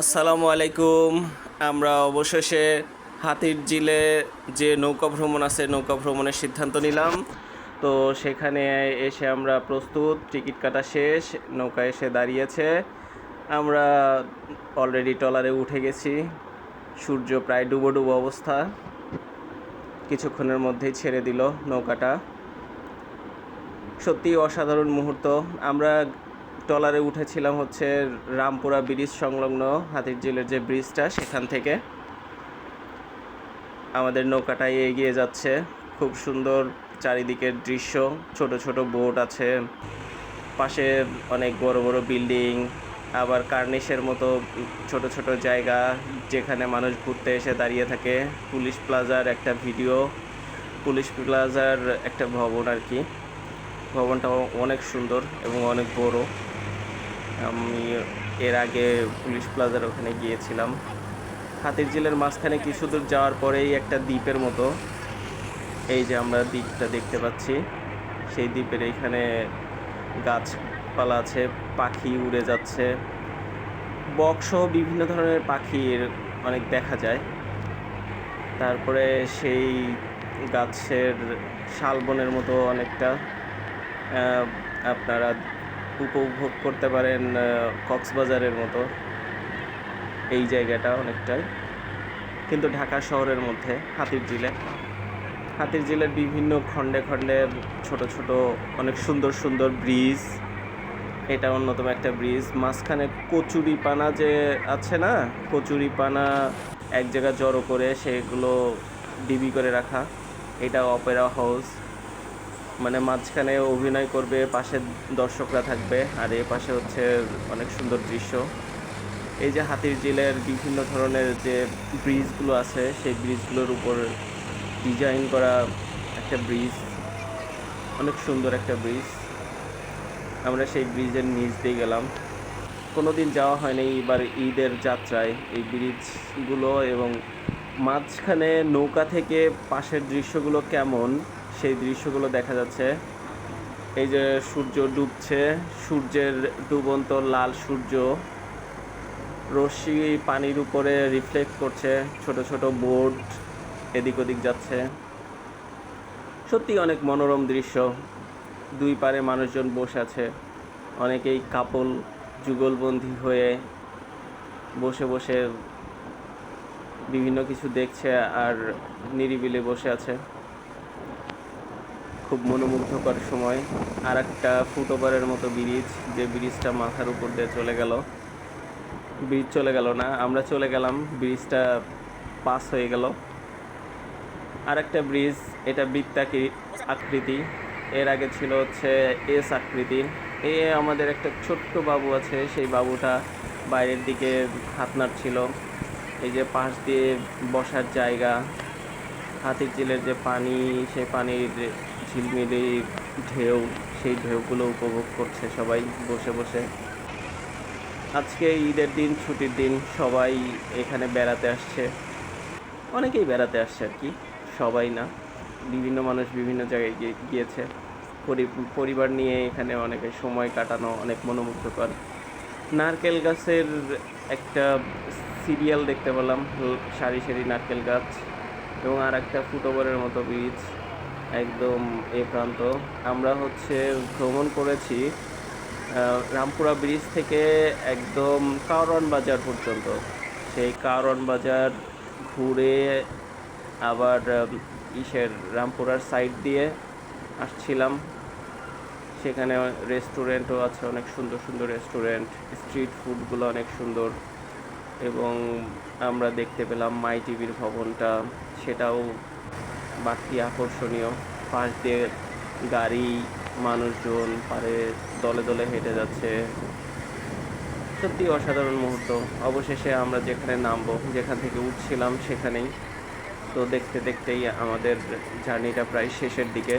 আসসালামু আলাইকুম। আমরা অবশেষে হাতির জিলে যে নৌকা ভ্রমণ আছে, নৌকা ভ্রমণের সিদ্ধান্ত নিলাম। তো সেখানে এসে আমরা প্রস্তুত, টিকিট কাটা শেষ, নৌকা এসে দাঁড়িয়েছে। আমরা অলরেডি ট্রলারে উঠে গেছি। সূর্য প্রায় ডুবো ডুবো অবস্থা। কিছুক্ষণের মধ্যেই ছেড়ে দিল নৌকাটা। সত্যি অসাধারণ মুহূর্ত। আমরা ট্রলারে উঠেছিলাম হচ্ছে রামপুরা ব্রিজ সংলগ্ন হাতির ঝিলের যে ব্রিজটা, সেখান থেকে। আমাদের নৌকাটাই এগিয়ে যাচ্ছে। খুব সুন্দর চারিদিকের দৃশ্য, ছোট ছোট বোট আছে, পাশে অনেক বড় বড় বিল্ডিং, আবার কার্নিশের মতো ছোট ছোট জায়গা যেখানে মানুষ ঘুরতে এসে দাঁড়িয়ে থাকে। পুলিশ প্লাজার একটা ভিডিও, পুলিশ প্লাজার একটা ভবন আর কি। ভবনটা অনেক সুন্দর এবং অনেক বড়। আমি এর আগে পুলিশ প্লাজার ওখানে গিয়েছিলাম। হাতির ঝিলের মাঝখানে কিছু দূর যাওয়ার পরেই একটা দ্বীপের মতো, এই যে আমরা দ্বীপটা দেখতে পাচ্ছি, সেই দ্বীপের এইখানে গাছপালা আছে, পাখি উড়ে যাচ্ছে। বকসহ বিভিন্ন ধরনের পাখির অনেক দেখা যায়। তারপরে সেই গাছের শালবনের মতো অনেকটা আপনারা উপভোগ করতে পারেন কক্সবাজারের মতো। এই জায়গাটা অনেকটাই। কিন্তু ঢাকা শহরের মধ্যে, হাতির জিলে হাতির জিলের বিভিন্ন খণ্ডে খণ্ডে ছোট ছোট, অনেক সুন্দর সুন্দর ব্রিজ। এটা অন্যতম একটা ব্রিজ। মাঝখানে কচুরি পানা যে আছে না, কচুরি পানা এক জায়গায় জড়ো করে সেগুলো ডিবি করে রাখা। এটা অপেরা হাউস। মানে মাঝখানে অভিনয় করবে, পাশে দর্শকরা থাকবে, আর এ পাশে হচ্ছে অনেক সুন্দর দৃশ্য। এই যে হাতির জিলের বিভিন্ন ধরনের যে ব্রিজগুলো আছে, সেই ব্রিজগুলোর উপর ডিজাইন করা একটা ব্রিজ, অনেক সুন্দর একটা ব্রিজ। আমরা সেই ব্রিজের নিচ দিয়ে গেলাম। কোনো দিন যাওয়া হয়নি এবার ঈদের যাত্রায়। এই ব্রিজগুলো এবং মাঝখানে নৌকা থেকে পাশের দৃশ্যগুলো কেমন? সেই দৃশ্যগুলো দেখা যাচ্ছে। এই যে সূর্য ডুবছে, সূর্যের ডুবন্ত লাল সূর্য। রশ্মি পানির উপরে রিফ্লেক্ট করছে, ছোট ছোট বোট এদিক ওদিক যাচ্ছে। সত্যি অনেক মনোরম দৃশ্য। দুই পারে মানুষজন বসে আছে। অনেকেই কাপল যুগলবন্দী হয়ে বসে বসে বিভিন্ন কিছু দেখছে আর নিরিবিলি বসে আছে। খুব মনোমুগ্ধকর সময়। আর একটা ফুটওভারের মতো ব্রিজ, যে ব্রিজটা মাথার উপর দিয়ে চলে গেল। ব্রিজ চলে গেল না, আমরা চলে গেলাম, ব্রিজটা পাস হয়ে গেল। আর একটা ব্রিজ, এটা বৃত্তাকি আকৃতি। এর আগে ছিল হচ্ছে এস আকৃতির এ আমাদের একটা ছোট্ট বাবু আছে, সেই বাবুটা বাইরের দিকে হাত নাড়ছিল। এই যে পাশ দিয়ে বসার জায়গা, হাতির ঝিলের যে পানি, সেই পানির ঝিলমিলি ঢেউ, সেই ঢেউগুলো উপভোগ করছে সবাই বসে বসে। আজকে ঈদের দিন, ছুটির দিন, সবাই এখানে বেড়াতে আসছে। অনেকেই বেড়াতে আসছে আর কি, সবাই না। বিভিন্ন মানুষ বিভিন্ন জায়গায় গিয়েছে। পরি- পরিবার নিয়ে এখানে অনেকে সময় কাটানো, অনেক মনোমুগ্ধকর। নারকেল গাছের একটা সিরিয়াল দেখতে পেলাম, সারি সারি নারকেল গাছ এবং আর একটা ফুটওভারের মতো ব্রিজ একদম এ প্রান্ত। আমরা হচ্ছে ভ্রমণ করেছি রামপুরা ব্রিজ থেকে একদম কারওয়ান বাজার পর্যন্ত। সেই কারওয়ান বাজার ঘুরে আবার ইসের রামপুরার সাইড দিয়ে আসছিলাম। সেখানে রেস্টুরেন্টও আছে, অনেক সুন্দর সুন্দর রেস্টুরেন্ট স্ট্রিট ফুডগুলো অনেক সুন্দর। এবং আমরা দেখতে পেলাম মাই টিভির ভবনটা, সেটাও বাড়তি আকর্ষণীয়। পাশ দিয়ে গাড়ি, মানুষজন, পারে দলে দলে হেঁটে যাচ্ছে। সত্যি অসাধারণ মুহূর্ত। অবশেষে আমরা যেখানে নামবো, যেখান থেকে উঠছিলাম সেখানেই। তো দেখতে দেখতেই আমাদের জার্নিটা প্রায় শেষের দিকে।